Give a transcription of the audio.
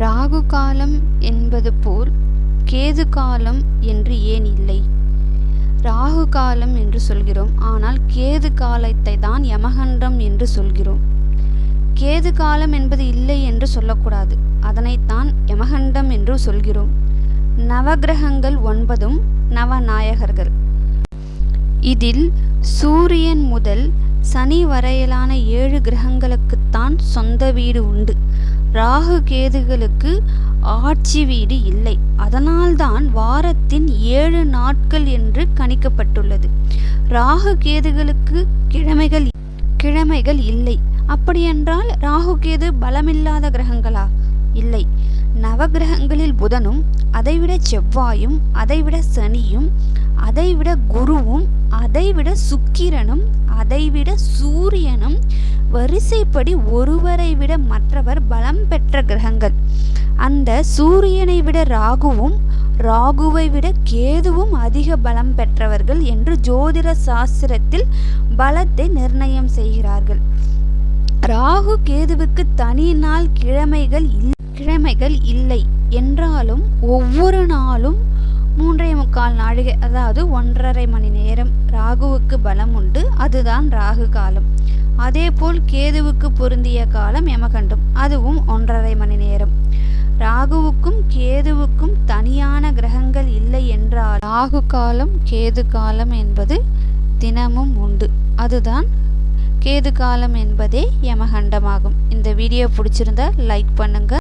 ராகு காலம் என்பது போல் கேது காலம் என்று ஏன் இல்லை? ராகு காலம் என்று சொல்கிறோம் ஆனால் கேது காலத்தை தான் யமகண்டம் என்று சொல்கிறோம். கேது காலம் என்பது இல்லை என்று சொல்லக்கூடாது அதனைத்தான் யமகண்டம் என்று சொல்கிறோம். நவகிரகங்கள் ஒன்பதும் நவநாயகர்கள். இதில் சூரியன் முதல் சனி வரையிலான ஏழு கிரகங்களுக்குத்தான் சொந்த வீடு உண்டு. ராகு கேதுகளுக்கு ஆட்சி வீடு இல்லை. அதனால்தான் வாரத்தின் ஏழு நாட்கள் என்று கணிக்கப்பட்டுள்ளது. ராகு கேதுகளுக்கு கிழமைகள் கிழமைகள் இல்லை. அப்படியென்றால் ராகு கேது பலமில்லாத கிரகங்களா? இல்லை. நவகிரகங்களில் புதனும் அதைவிட செவ்வாயும் அதைவிட சனியும் அதைவிட குருவும் அதைவிட சுக்கிரனும் அதைவிட சூரியனும் வரிசைப்படி ஒருவரை விட மற்றவர் பலம் பெற்ற கிரகங்கள். அந்த சூரியனை விட ராகுவும் ராகுவை விட கேதுவும் அதிக பலம் பெற்றவர்கள் என்று ஜோதிட சாஸ்திரத்தில் பலத்தை நிர்ணயம் செய்கிறார்கள். ராகு கேதுவுக்கு தனி நாள் கிழமைகள் இல்லை கிழமைகள் இல்லை. என்றாலும் ஒவ்வொரு நாளும் மூன்றே முக்கால் நாழிகை அதாவது ஒன்றரை மணி நேரம் ராகுவுக்கு பலம் உண்டு. அதுதான் ராகு காலம். அதேபோல் கேதுவுக்கு பொருந்திய காலம் யமகண்டம் அதுவும் ஒன்றரை மணி நேரம். ராகுவுக்கும் கேதுவுக்கும் தனியான கிரகங்கள் இல்லை என்றால் ராகு காலம் கேது காலம் என்பது தினமும் உண்டு. அதுதான் கேது காலம் என்பதே யமகண்டமாகும். இந்த வீடியோ பிடிச்சிருந்தா லைக் பண்ணுங்கள்